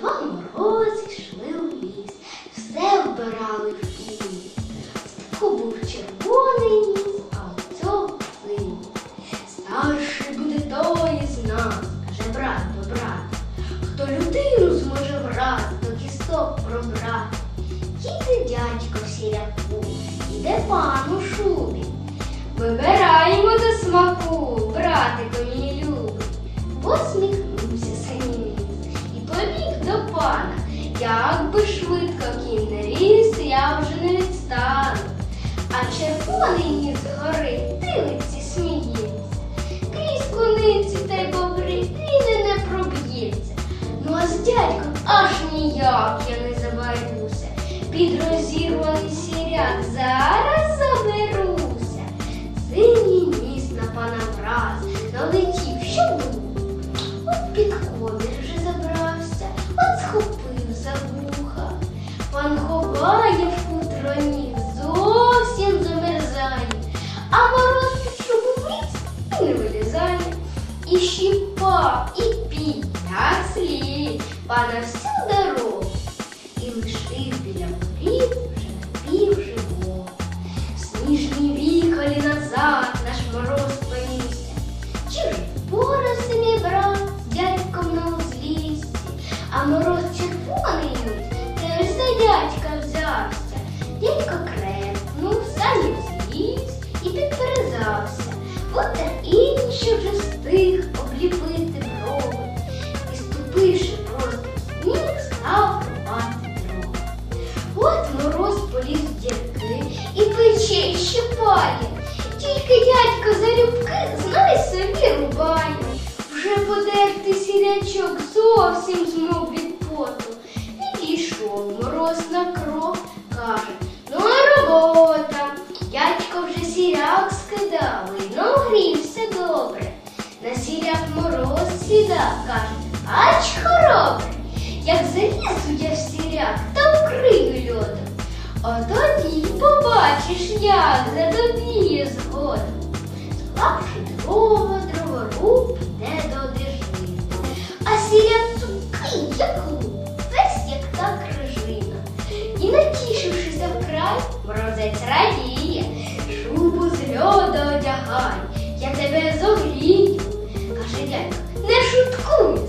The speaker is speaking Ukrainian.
Два морози йшли у ліс, все вбирали в піні. Таку був червоний а у. Старший буде той із каже брат до брата, хто людину зможе врати, до кісток пробрати. Їде дядько сіляку, іде пан шубі. Вибираємо до смаку, братико мій. А з гори дивиться, сміється. Крізь куниці та й бобри він і не проб'ється. Ну а з дядьком аж ніяк я не забарюся. Під розірваний І щіпав, і пій, як слід, пана всю дорогу. І лишив біля воріт вже напівживого. В сніжні віхолі назад наш мороз понісся. Чи ж мій брат з дядьком на узліссі, а мороз червоний теж за дядька взявся. Дядько крепнув, сам зліз і підперезався. От та інші вже встиг обліпити брови. І ступивши просто сніг, став рубати дрова. От мороз поліз в і пече щипає. Тільки дядько залюбки, знай собі рубає. Вже подертий сірячок зовсім змов від поту. Відійшов мороз на кров, каже, ну і робота. Дядько вже сіряк скидав, На сіряк мороз сідав, каже, ач хоробре. Як залізу я в сіряк та вкрию льодом. А тоді побачиш, як задобіє згодом. Склавши дрова, дроворуб іде до. А сіряк цупкий, як лук, весь як та крижина. І натішившися вкрай, морозець радіє, шубу з льода одягай, я тебе зогрію. Каже дядько, не шуткуй,